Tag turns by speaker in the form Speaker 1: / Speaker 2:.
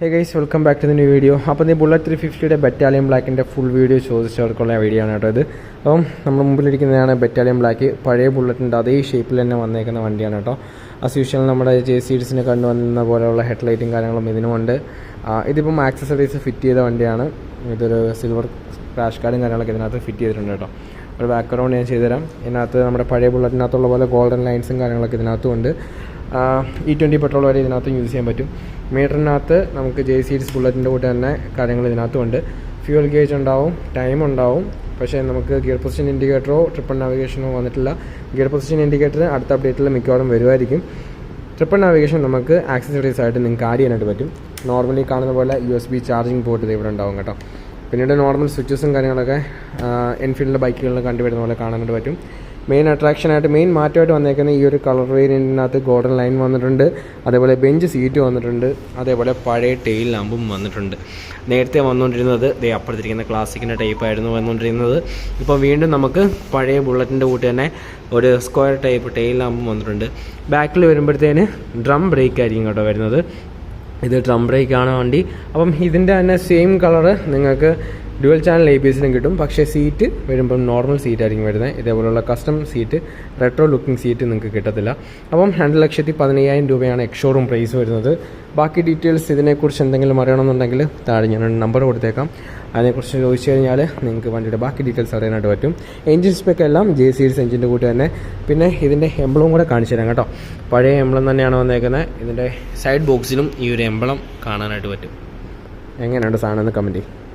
Speaker 1: Hey guys welcome back to the new video അപ്പോൾ ഈ bullet three ഫിഫ്റ്റിയുടെ battalion ബ്ലാക്കിന്റെ ഫുൾ വീഡിയോ ചോദിച്ചവർക്കുള്ള വീഡിയോ ആണ് കേട്ടോ ഇത്. അപ്പം നമ്മൾ മുമ്പിലിരിക്കുന്നതാണ് ബറ്റാലിയൻ ബ്ലാക്ക് പഴയ ബുള്ളറ്റിന്റെ അതേ ഷേപ്പിൽ തന്നെ വന്നേക്കുന്ന വണ്ടിയാണ് കേട്ടോ. ആസ് യൂഷ്വൽ നമ്മുടെ ജെ സീഡ്സിന് കണ്ടുവന്ന പോലെയുള്ള ഹെഡ് ലൈറ്റും കാര്യങ്ങളും ഇതിനുമുണ്ട് ആ, ഇതിപ്പം ആക്സസറീസ് ഫിറ്റ് ചെയ്ത വണ്ടിയാണ്. ഇതൊരു സിൽവർ ക്രാഷ് കാർഡും കാര്യങ്ങളൊക്കെ ഇതിനകത്ത് ഫിറ്റ് ചെയ്തിട്ടുണ്ട് കേട്ടോ. ഒരു ബാക്ക്ഗ്രൗണ്ട് ഞാൻ ചെയ്തുതരാം. ഇതിനകത്ത് നമ്മുടെ പഴയ ബുള്ളറ്റിനകത്തുള്ള പോലെ ഗോൾഡൻ ലൈൻസും കാര്യങ്ങളൊക്കെ ഇതിനകത്തും ഉണ്ട്. ഇ ട്വന്റി പെട്രോൾ വരെ ഇതിനകത്ത് യൂസ് ചെയ്യാൻ പറ്റും. മീറ്ററിനകത്ത് നമുക്ക് ജെ സീരീസ് ബുള്ളറ്റിന്റെ കൂടെ തന്നെ കാര്യങ്ങൾ ഇതിനകത്തും ഉണ്ട് ഫ്യൂൽ ഗേജ് ഉണ്ടാവും ടൈം ഉണ്ടാവും. പക്ഷേ നമുക്ക് ഗിയർ പൊസിഷൻ ഇൻഡിക്കേറ്ററോ ട്രിപ്പിൾ നാവിഗേഷനോ വന്നിട്ടില്ല. ഗിയർ പൊസിഷൻ ഇൻഡിക്കേറ്റർ അടുത്ത അപ്ഡേറ്റിൽ മിക്കവാറും വരുമായിരിക്കും. ട്രിപ്പിൾ നാവിഗേഷൻ നമുക്ക് ആക്സസറീസ് ആയിട്ട് നിങ്ങൾക്ക് ആഡ് ചെയ്യാനായിട്ട് പറ്റും. നോർമലി കാണുന്ന പോലെ U S B charging port ഇവിടെ ഉണ്ടാവും കേട്ടോ. പിന്നീട് നോർമൽ സ്വിച്ചസും കാര്യങ്ങളൊക്കെ എൻഫീൽഡിന്റെ ബൈക്കുകളിൽ കണ്ടുവരുന്ന പോലെ കാണാനായിട്ട് പറ്റും. മെയിൻ അട്രാക്ഷനായിട്ട് മെയിൻ മാറ്റമായിട്ട് വന്നേക്കുന്ന ഈ ഒരു കളർ വേരിയന്റിനകത്ത് ഗോൾഡൻ ലൈൻ വന്നിട്ടുണ്ട്. അതേപോലെ ബെഞ്ച് സീറ്റ് വന്നിട്ടുണ്ട്. അതേപോലെ പഴയ ടെയിൽ ലാമ്പും വന്നിട്ടുണ്ട്. നേരത്തെ വന്നുകൊണ്ടിരുന്നത് ദേ അപ്പുറത്തിരിക്കുന്ന ക്ലാസിക്കിന്റെ ടൈപ്പ് ആയിരുന്നു വന്നുകൊണ്ടിരുന്നത് ഇപ്പോൾ വീണ്ടും നമുക്ക് പഴയ ബുള്ളറ്റിന്റെ കൂട്ടി തന്നെ ഒരു സ്ക്വയർ ടൈപ്പ് ടെയിൽ ലാമ്പും വന്നിട്ടുണ്ട്. ബാക്കിൽ വരുമ്പോഴത്തേന് ഡ്രം ബ്രേക്ക് ആയിരിക്കും കേട്ടോ വരുന്നത്. ഇത് ട്രംബ്രേക്കാണ് വണ്ടി. അപ്പം ഇതിന്റെ തന്നെ സെയിം കളറ് നിങ്ങൾക്ക് ഡുവൽ ചാനൽ എ ബി എസിനും കിട്ടും. പക്ഷേ സീറ്റ് വരുമ്പം നോർമൽ സീറ്റ് ആയിരിക്കും വരുന്നത്. ഇതേപോലുള്ള custom seat retro looking seat നിങ്ങൾക്ക് കിട്ടത്തില്ല. അപ്പം രണ്ട് ലക്ഷത്തി പതിനയ്യായിരം രൂപയാണ് എക്സോറും പ്രൈസ് വരുന്നത്. ബാക്കി ഡീറ്റെയിൽസ് ഇതിനെക്കുറിച്ച് എന്തെങ്കിലും അറിയണമെന്നുണ്ടെങ്കിൽ താഴെ ഞാൻ നമ്പർ കൊടുത്തേക്കാം. അതിനെക്കുറിച്ച് ചോദിച്ചു കഴിഞ്ഞാൽ നിങ്ങൾക്ക് വണ്ടിയുടെ ബാക്കി ഡീറ്റെയിൽസ് അറിയാനായിട്ട് പറ്റും. എഞ്ചിൻ സ്പെക്ക് എല്ലാം ജെ സീരീസ് എഞ്ചിന്റെ കൂട്ടി തന്നെ. പിന്നെ ഇതിന്റെ എംബ്ലവും കൂടെ കാണിച്ചു തരാം കേട്ടോ. പഴയ എംബ്ലം തന്നെയാണ് വന്നേക്കുന്നത് ഇതിന്റെ സൈഡ് ബോക്സിലും ഈ ഒരു എംബ്ലം കാണാനായിട്ട് പറ്റും. എങ്ങനെയുണ്ട് സാധനം എന്ന് കമന്റ് ചെയ്യും.